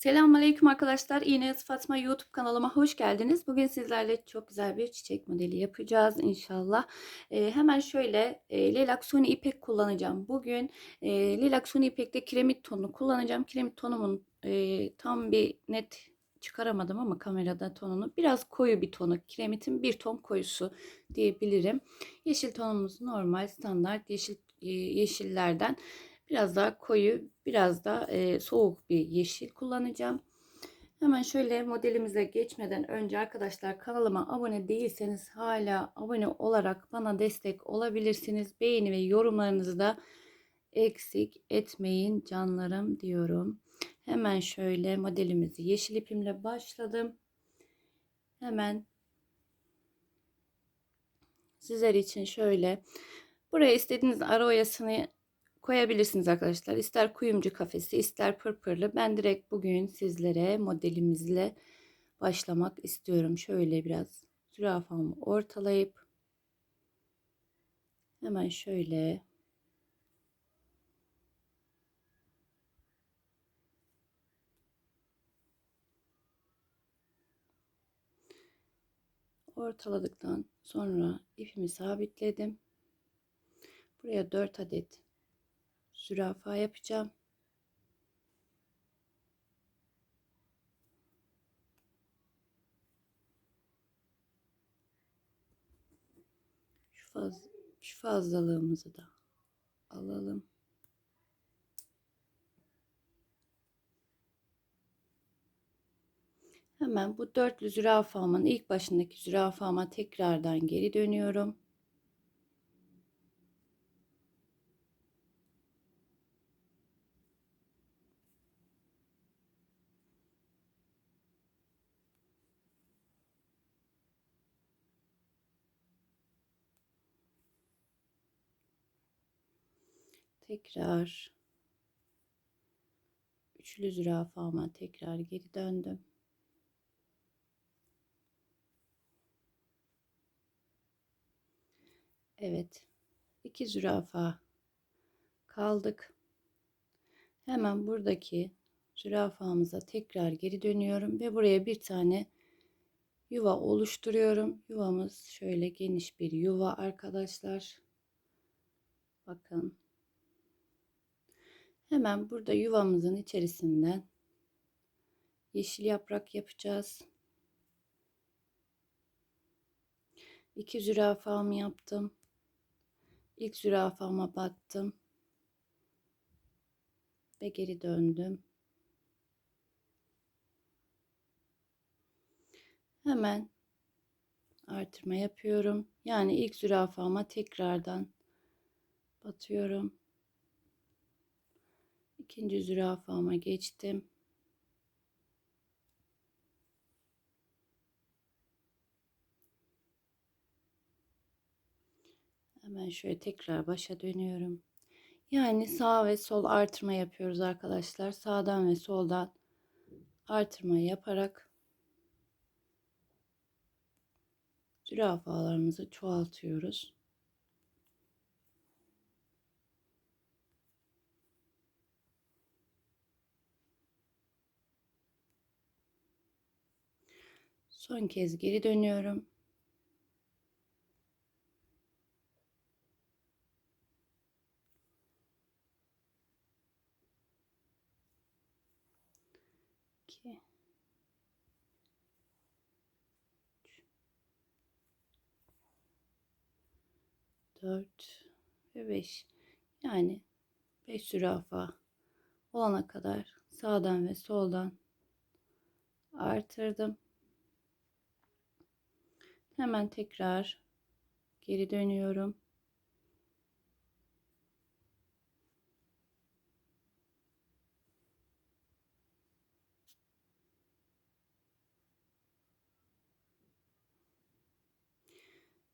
Selamünaleyküm arkadaşlar. İğne Fatma YouTube kanalıma hoş geldiniz. Bugün sizlerle çok güzel bir çiçek modeli yapacağız inşallah. Ee, hemen şöyle e, Leylak Suni ipek kullanacağım. Bugün e, Leylak Suni ipekte kiremit tonunu kullanacağım. Kiremit tonumun e, tam bir net çıkaramadım ama kamerada tonunu biraz koyu bir tonu. Kiremitin bir ton koyusu diyebilirim. Yeşil tonumuz normal standart yeşil e, yeşillerden Biraz daha koyu, biraz da e, soğuk bir yeşil kullanacağım. Hemen şöyle modelimize geçmeden önce arkadaşlar kanalıma abone değilseniz hala abone olarak bana destek olabilirsiniz. Beğeni ve yorumlarınızı da eksik etmeyin canlarım diyorum. Hemen şöyle modelimizi yeşil ipimle başladım. Hemen sizler için şöyle buraya istediğiniz ara oyasını koyabilirsiniz arkadaşlar. İster kuyumcu kafesi ister pırpırlı. Ben direkt bugün sizlere modelimizle başlamak istiyorum. Şöyle biraz zürafamı ortalayıp hemen şöyle ortaladıktan sonra ipimi sabitledim. Buraya 4 adet zürafa yapacağım. Şu, faz, şu fazlalığımızı da alalım. Hemen bu dörtlü zürafamın ilk başındaki zürafama tekrardan geri dönüyorum. Tekrar üçlü zürafama tekrar geri döndüm. Evet. iki zürafa kaldık. Hemen buradaki zürafamıza tekrar geri dönüyorum ve buraya bir tane yuva oluşturuyorum. Yuvamız şöyle geniş bir yuva arkadaşlar. Bakın Hemen burada yuvamızın içerisinden yeşil yaprak yapacağız. İki zürafamı yaptım. İlk zürafama battım. Ve geri döndüm. Hemen artırma yapıyorum. Yani ilk zürafama tekrardan batıyorum. İkinci zürafama geçtim. Hemen şöyle tekrar başa dönüyorum. Yani sağ ve sol artırma yapıyoruz arkadaşlar. Sağdan ve soldan artırma yaparak zürafalarımızı çoğaltıyoruz. Son kez geri dönüyorum. İki. Dört ve beş. Yani beş zürafa olana kadar sağdan ve soldan artırdım. Hemen tekrar geri dönüyorum.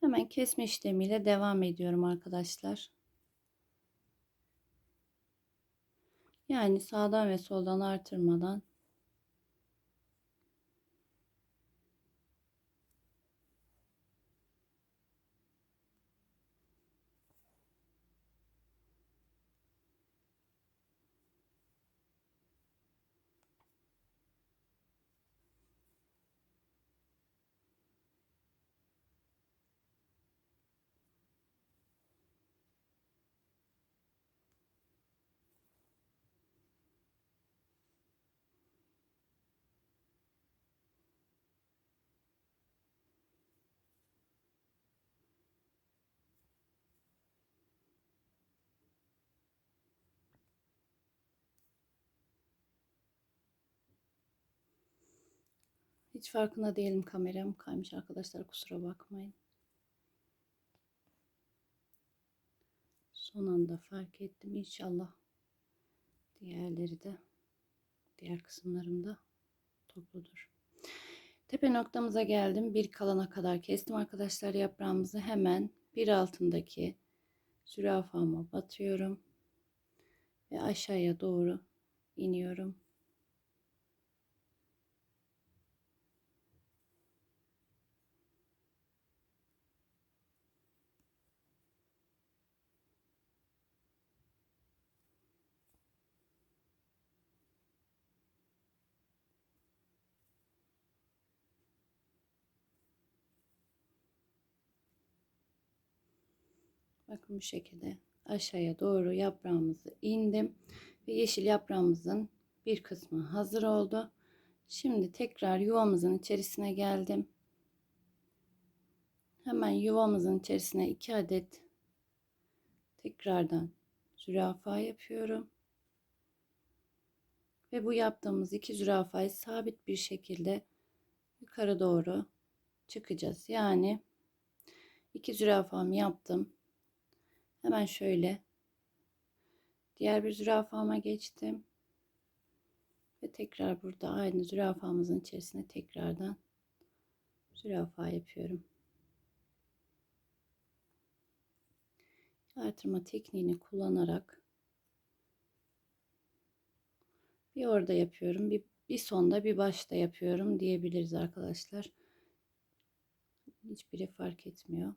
Hemen kesme işlemiyle devam ediyorum arkadaşlar. Yani sağdan ve soldan artırmadan Hiç farkında değilim kameram kaymış arkadaşlar kusura bakmayın. Son anda fark ettim inşallah. Diğerleri de diğer kısımlarımda topludur. Tepe noktamıza geldim. Bir kalana kadar kestim arkadaşlar yaprağımızı. Hemen bir altındaki zürafama batıyorum. Ve aşağıya doğru iniyorum. Bakın bu şekilde aşağıya doğru yaprağımızı indim ve yeşil yaprağımızın bir kısmı hazır oldu. Şimdi tekrar yuvamızın içerisine geldim. Hemen yuvamızın içerisine iki adet tekrardan zürafa yapıyorum. Ve bu yaptığımız iki zürafayı sabit bir şekilde yukarı doğru çıkacağız. Yani iki zürafamı yaptım. Hemen şöyle diğer bir zürafama geçtim. Ve tekrar burada aynı zürafamızın içerisine tekrardan zürafa yapıyorum. Artırma tekniğini kullanarak bir orada yapıyorum. Bir, bir sonda bir başta yapıyorum diyebiliriz arkadaşlar. Hiçbiri fark etmiyor.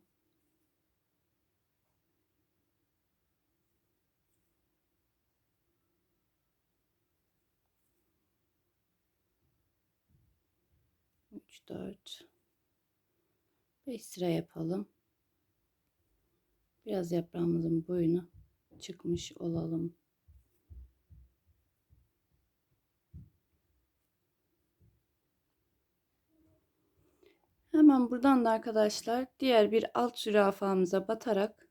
Üç, dört, beş sıra yapalım. Biraz yaprağımızın boyunu çıkmış olalım. Hemen buradan da arkadaşlar diğer bir alt zürafamıza batarak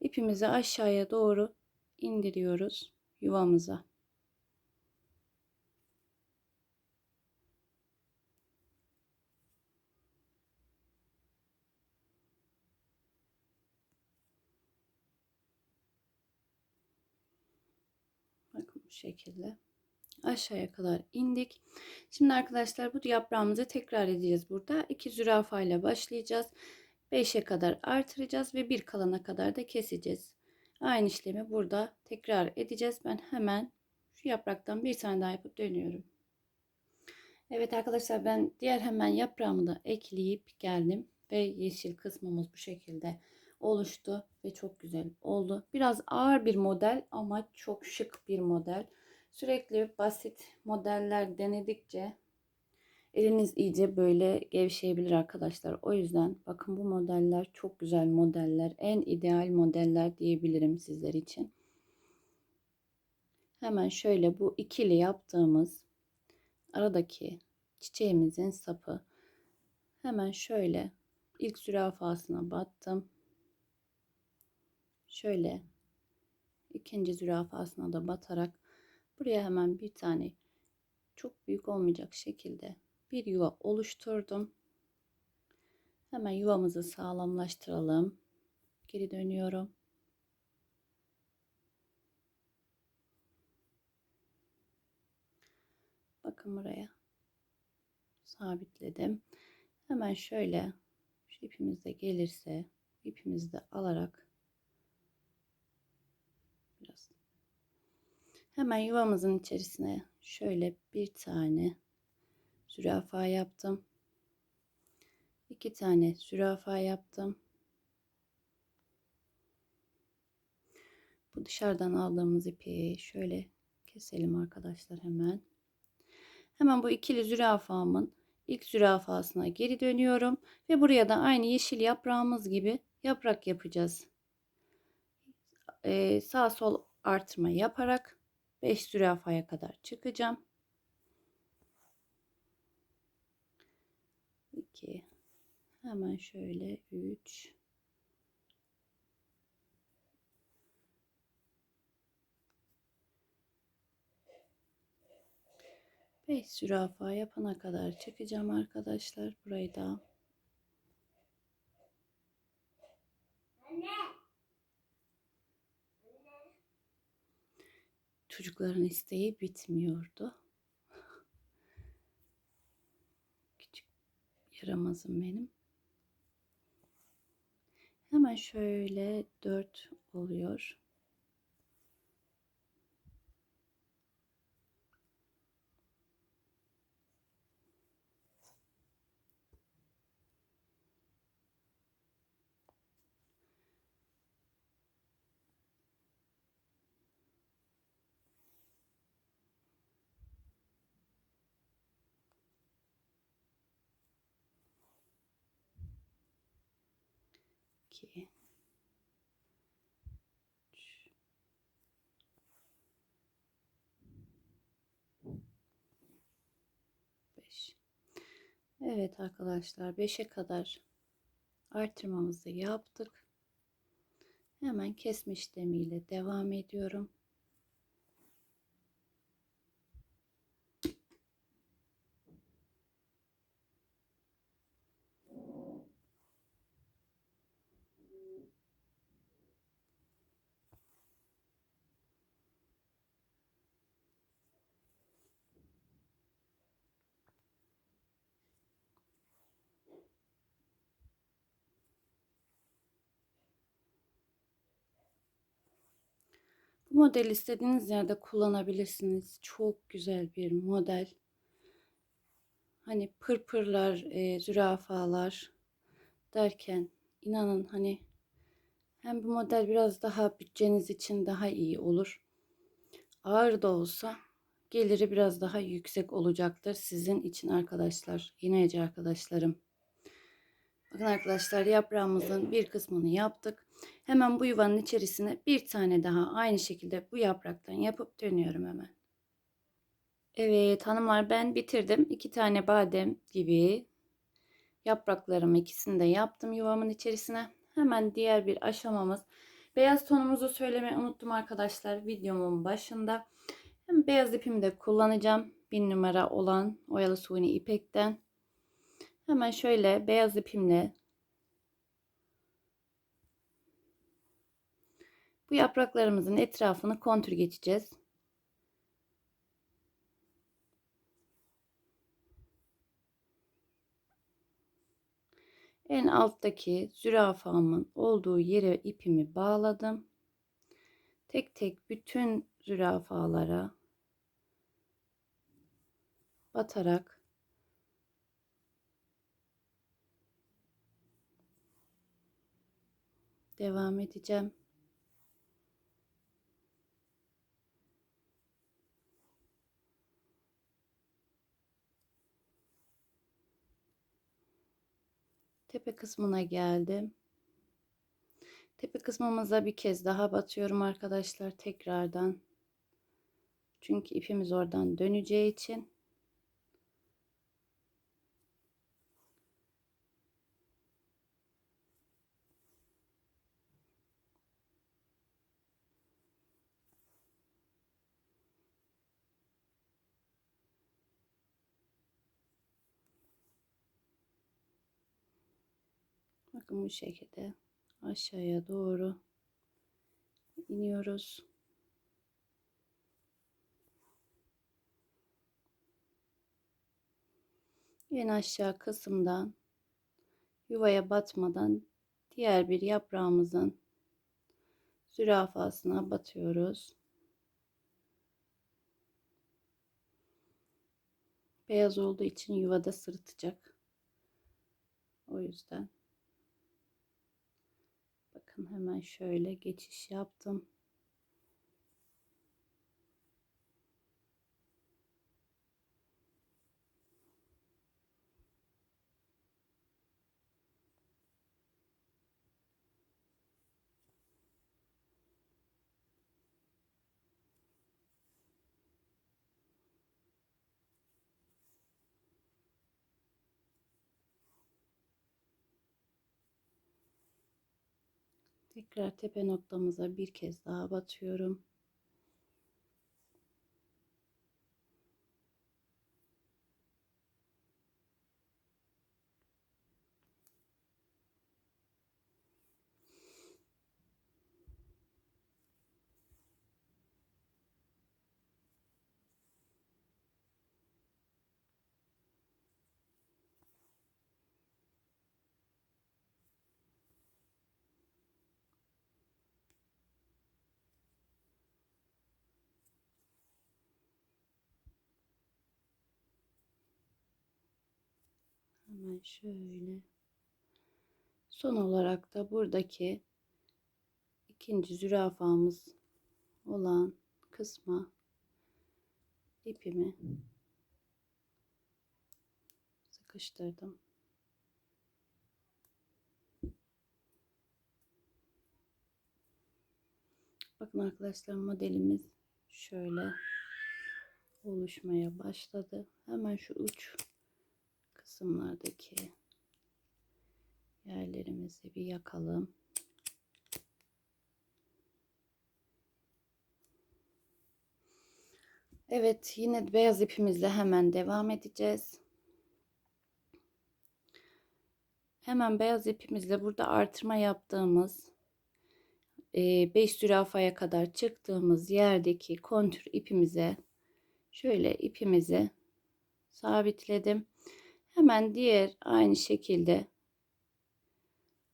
ipimizi aşağıya doğru indiriyoruz yuvamıza. Bakın bu şekilde aşağıya kadar indik. Şimdi arkadaşlar bu yaprağımızı tekrar edeceğiz burada. 2 zürafa ile başlayacağız. 5'e kadar artıracağız ve bir kalana kadar da keseceğiz. Aynı işlemi burada tekrar edeceğiz. Ben hemen şu yapraktan bir tane daha yapıp dönüyorum. Evet arkadaşlar ben diğer hemen yaprağımı da ekleyip geldim ve yeşil kısmımız bu şekilde oluştu ve çok güzel oldu. Biraz ağır bir model ama çok şık bir model. Sürekli basit modeller denedikçe eliniz iyice böyle gevşeyebilir arkadaşlar. O yüzden bakın bu modeller çok güzel modeller. En ideal modeller diyebilirim sizler için. Hemen şöyle bu ikili yaptığımız aradaki çiçeğimizin sapı hemen şöyle ilk zürafasına battım. Şöyle ikinci zürafasına da batarak buraya hemen bir tane çok büyük olmayacak şekilde bir yuva oluşturdum. Hemen yuvamızı sağlamlaştıralım. Geri dönüyorum. Bakın buraya sabitledim. Hemen şöyle şu ipimiz de gelirse ipimizi de alarak biraz hemen yuvamızın içerisine şöyle bir tane zürafa yaptım. iki tane zürafa yaptım. Bu dışarıdan aldığımız ipi şöyle keselim arkadaşlar hemen. Hemen bu ikili zürafamın ilk zürafasına geri dönüyorum ve buraya da aynı yeşil yaprağımız gibi yaprak yapacağız. Ee, sağ sol artırma yaparak 5 zürafaya kadar çıkacağım. 2 hemen şöyle 3 4 5 zürafa yapana kadar çekeceğim arkadaşlar burayı da. Çocukların isteği bitmiyordu. Küçük yaramazım benim. Hemen şöyle 4 oluyor. İki, üç, beş. Evet arkadaşlar 5'e kadar artırmamızı yaptık. Hemen kesme işlemiyle devam ediyorum. Bu model istediğiniz yerde kullanabilirsiniz. Çok güzel bir model. Hani pırpırlar, e, zürafalar derken inanın hani hem bu model biraz daha bütçeniz için daha iyi olur. Ağır da olsa geliri biraz daha yüksek olacaktır sizin için arkadaşlar. Yineci arkadaşlarım. Bakın arkadaşlar yaprağımızın bir kısmını yaptık. Hemen bu yuvanın içerisine bir tane daha aynı şekilde bu yapraktan yapıp dönüyorum hemen. Evet hanımlar ben bitirdim. İki tane badem gibi yapraklarımı ikisini de yaptım yuvamın içerisine. Hemen diğer bir aşamamız. Beyaz tonumuzu söylemeyi unuttum arkadaşlar videomun başında. Hem beyaz ipimi de kullanacağım. Bir numara olan oyalı suni ipekten. Hemen şöyle beyaz ipimle bu yapraklarımızın etrafını kontür geçeceğiz. En alttaki zürafamın olduğu yere ipimi bağladım. Tek tek bütün zürafalara batarak devam edeceğim. Tepe kısmına geldim. Tepe kısmımıza bir kez daha batıyorum arkadaşlar tekrardan. Çünkü ipimiz oradan döneceği için Bakın bu şekilde aşağıya doğru iniyoruz. En aşağı kısımdan yuvaya batmadan diğer bir yaprağımızın zürafasına batıyoruz. Beyaz olduğu için yuvada sırıtacak. O yüzden Bakın hemen şöyle geçiş yaptım. Tekrar tepe noktamıza bir kez daha batıyorum. Hemen şöyle. Son olarak da buradaki ikinci zürafamız olan kısma ipimi sıkıştırdım. Bakın arkadaşlar modelimiz şöyle oluşmaya başladı. Hemen şu uç kısımlardaki yerlerimizi bir yakalım. Evet yine beyaz ipimizle hemen devam edeceğiz. Hemen beyaz ipimizle burada artırma yaptığımız 5 zürafaya kadar çıktığımız yerdeki kontür ipimize şöyle ipimizi sabitledim. Hemen diğer aynı şekilde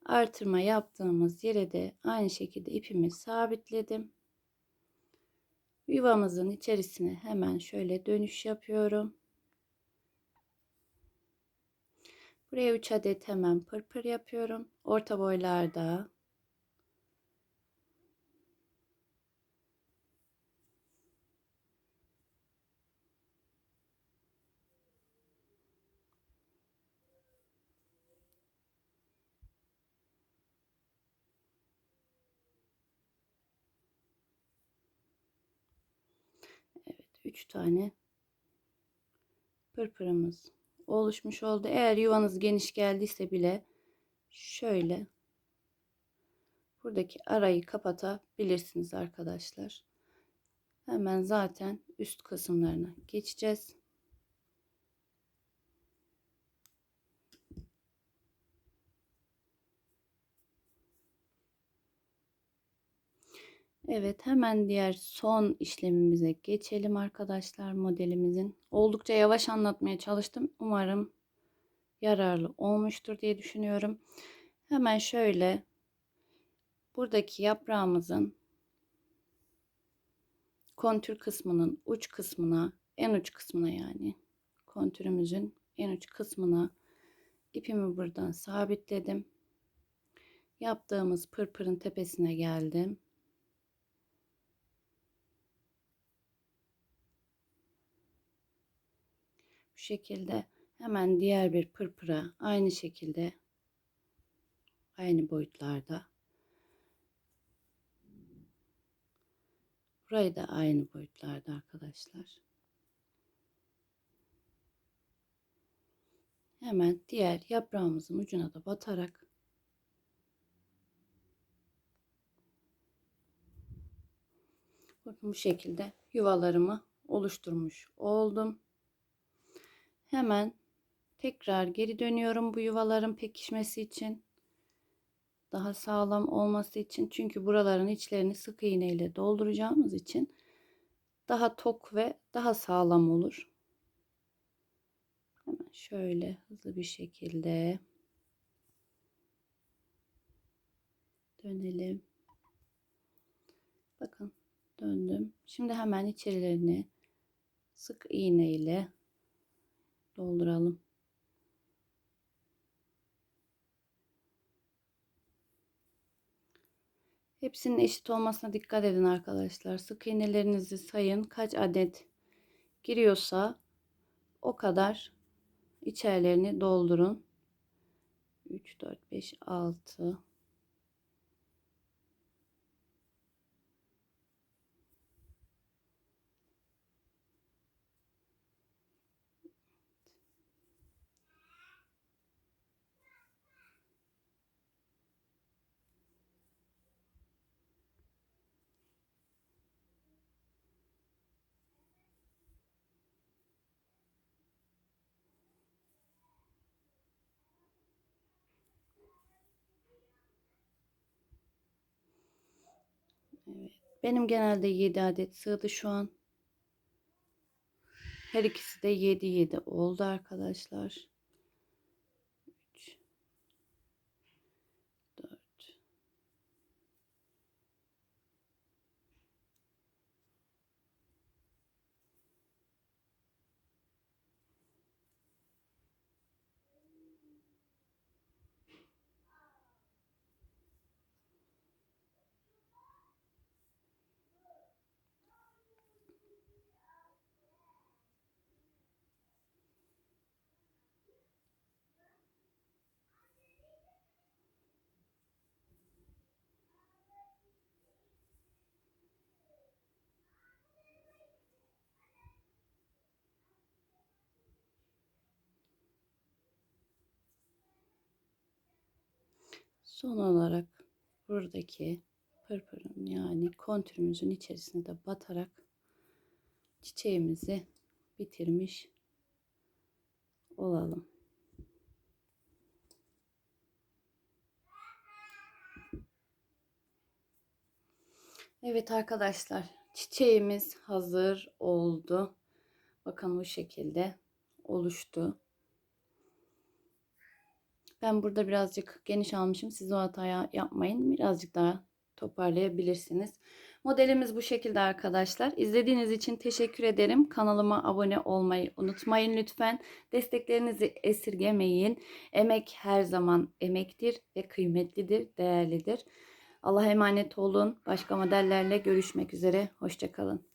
artırma yaptığımız yere de aynı şekilde ipimi sabitledim. Yuvamızın içerisine hemen şöyle dönüş yapıyorum. Buraya 3 adet hemen pırpır yapıyorum. Orta boylarda Evet 3 tane pırpırımız oluşmuş oldu. Eğer yuvanız geniş geldiyse bile şöyle buradaki arayı kapatabilirsiniz arkadaşlar. Hemen zaten üst kısımlarına geçeceğiz. Evet hemen diğer son işlemimize geçelim arkadaşlar modelimizin. Oldukça yavaş anlatmaya çalıştım. Umarım yararlı olmuştur diye düşünüyorum. Hemen şöyle buradaki yaprağımızın kontür kısmının uç kısmına en uç kısmına yani kontürümüzün en uç kısmına ipimi buradan sabitledim. Yaptığımız pırpırın tepesine geldim. Şekilde hemen diğer bir pırpıra aynı şekilde aynı boyutlarda. Burayı da aynı boyutlarda arkadaşlar. Hemen diğer yaprağımızın ucuna da batarak bu şekilde yuvalarımı oluşturmuş oldum Hemen tekrar geri dönüyorum bu yuvaların pekişmesi için. Daha sağlam olması için. Çünkü buraların içlerini sık iğne ile dolduracağımız için daha tok ve daha sağlam olur. Hemen şöyle hızlı bir şekilde dönelim. Bakın döndüm. Şimdi hemen içerilerini sık iğne ile dolduralım. Hepsinin eşit olmasına dikkat edin arkadaşlar. Sık iğnelerinizi sayın. Kaç adet giriyorsa o kadar içerilerini doldurun. 3, 4, 5, 6, Evet. Benim genelde 7 adet sığdı şu an. Her ikisi de 7 7 oldu arkadaşlar. 3 4 5 Son olarak buradaki pırpırın yani kontürümüzün içerisine de batarak çiçeğimizi bitirmiş olalım. Evet arkadaşlar çiçeğimiz hazır oldu. Bakın bu şekilde oluştu. Ben burada birazcık geniş almışım. Siz o hatayı yapmayın. Birazcık daha toparlayabilirsiniz. Modelimiz bu şekilde arkadaşlar. İzlediğiniz için teşekkür ederim. Kanalıma abone olmayı unutmayın lütfen. Desteklerinizi esirgemeyin. Emek her zaman emektir ve kıymetlidir, değerlidir. Allah'a emanet olun. Başka modellerle görüşmek üzere. Hoşçakalın.